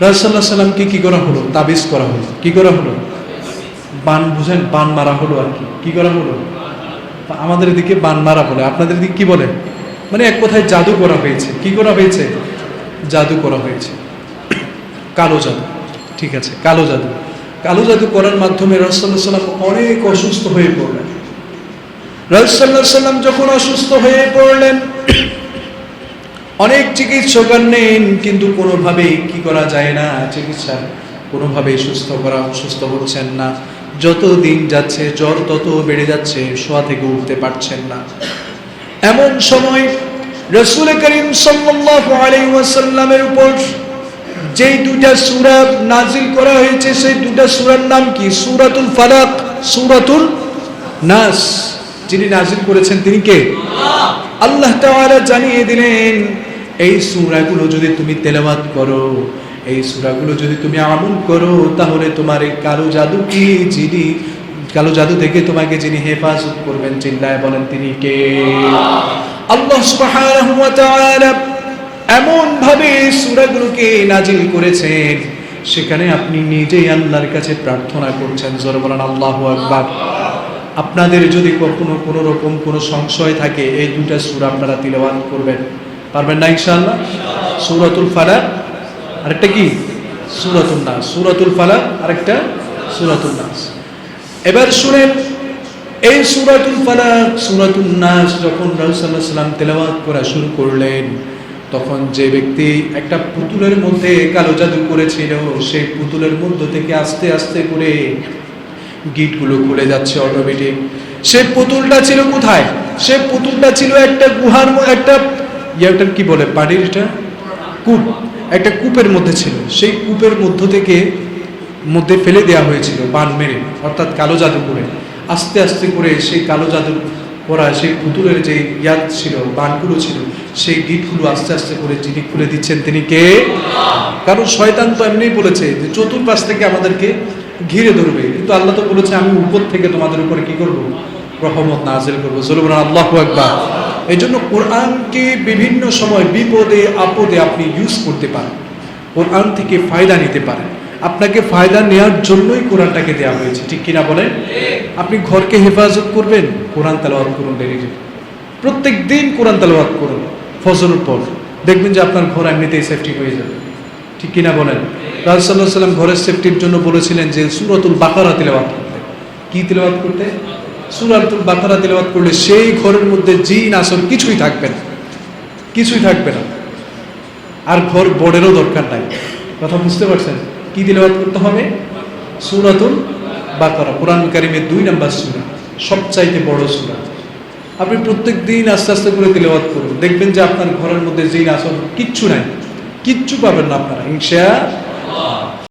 রাজসাল্লাহ সাল্লামকে কি করা হলো? তাবিজ করা হলো। কি করা হলো? বান, বুঝেন, বান মারা হলো আর কি। কি করা হলো? আমাদের দিকে বান মারা বলে। আপনাদের দিকে কি বলে? মানে এক কথায় জাদু করা হয়েছে। কি করা হয়েছে? জাদু করা হয়েছে। কালো জাদু। ঠিক আছে, কালো জাদু। কালো জাদু করার মাধ্যমে রাজসাল্লাহ সাল্লাম অনেক অসুস্থ হয়ে পড়লেন। রাজসাল্লাহ সাল্লাম যখন অসুস্থ হয়ে পড়লেন অনেক চিকিৎসক নেন কিন্তু কোনোভাবেই কি করা যায় না? চিকিৎসা কোনোভাবে সুস্থ করা সুস্থ হচ্ছেন না। যত দিন যাচ্ছে জ্বর তত বেড়ে যাচ্ছে শোয়া থেকে উঠতে পারছেন না। এমন সময় রসুল করিম সাল্লাল্লাহু আলাইহি ওয়াসাল্লামের উপর যেই দুইটা সূরা নাজিল করা হয়েছে সেই দুটা সূরার নাম কি? সূরাতুল ফালাক সূরাতুল নাস। যিনি নাজিল করেছেন তিনি কে? আল্লাহ তাআলা জানিয়ে দিলেন এই সুরাগুলো যদি তুমি তেলাওয়াত করো, এই সুরাগুলো যদি তুমি আমল করো, তাহলে তোমার এই কালো জাদু কি? যিনি, কালো জাদু থেকে তোমাকে যিনি হেফাজত করবেন, চিল্লায় বলেন তিনি কে? আল্লাহ এমন ভাবে সূরাগুলোকে নাজিল করেছেন, সেখানে আপনি নিজেই আল্লাহর কাছে প্রার্থনা করছেন, জোরে বলেন আল্লাহু আকবার। আপনাদের যদি কখনো কোনো রকম কোনো সংশয় থাকে, এই দুটা সূরা আপনারা তিলাওয়াত করবেন। পারবেন না ইনশাআল্লাহ? সূরাতুল ফালাক, আরেকটা কি? সূরাতুন নাস। সূরাতুল ফালাক, আরেকটা সূরাতুন নাস। এবার শুনেন, এই সূরাতুল ফালাক, সূরাতুন নাস যখন আলাইহি সাল্লাম তেলাওয়াত করা শুরু করলেন, তখন যে ব্যক্তি একটা পুতুলের মধ্যে কালো জাদু করেছিল সেই পুতুলের মধ্য থেকে আস্তে আস্তে করে গিটগুলো খুলে যাচ্ছে অটোমেটিক সে পুতুলটা ছিল কোথায়? সে পুতুলটা ছিল একটা গুহার একটা ইয়েটা কি বলে? বাড়ির এটা? কূপ। একটা কূপের মধ্যে ছিল। সেই কূপের মধ্য থেকে মধ্যে ফেলে দেওয়া হয়েছিল, বান মেরে, অর্থাৎ কালো জাদু করে। আস্তে আস্তে করে সেই কালো জাদু করা সেই পুতুলের যে ইয়াদ ছিল, বানগুলো ছিল, সেই গিটগুলো আস্তে আস্তে করে যিনি খুলে দিচ্ছেন তিনি কে? কারণ শয়তান তো এমনিই বলেছে যে চতুর্পাশ থেকে আমাদেরকে ঘিরে ধরবে। কিন্তু আল্লাহ তো বলেছে, আমি উপর থেকে তোমাদের উপরে কি করব? রহমত নাজিল করব। চলুন আল্লাহ একবার এই জন্য কোরআনকে বিভিন্ন সময় বিপদে, আপদে আপনি ইউজ করতে পারেন। কোরআন থেকে ফায়দা নিতে পারেন। আপনাকে ফায়দা নেওয়ার জন্যই কোরআনটাকে দেওয়া হয়েছে। ঠিক কিনা বলেন? আপনি ঘরকে হেফাজত করবেন, কোরআন তালাওয়াত করুন ডেলিতে প্রত্যেক দিন কোরআন তালাওয়াত করুন, ফজরের পর। দেখবেন যে আপনার ঘর এমনিতেই সেফটি হয়ে যাবে। ঠিক কিনা বলেন? রাজসাল্লাহ সাল্লাম ঘরের সেফটির জন্য বলেছিলেন যে সুরতুল বাকারা তিলাওয়াত করতে। কি তিলাওয়াত করতে? সুরাতুল বাকারা তিলাওয়াত করলে সেই ঘরের মধ্যে জিন আসর কিছুই থাকবে না। কিছুই থাকবে না। আর ঘর বড়েরও দরকার নাই। কথা বুঝতে পারছেন? কি তিলাওয়াত করতে হবে? সুরাতুল বাকারা। কোরআন কারিমের দুই নাম্বার সুরা, সবচাইতে বড় সুরা। আপনি প্রত্যেক দিন আস্তে আস্তে করে তিলাওয়াত করুন। দেখবেন যে আপনার ঘরের মধ্যে জিন আসর কিচ্ছু নাই। কিচ্ছু পাবেন না আপনারা। ইনশা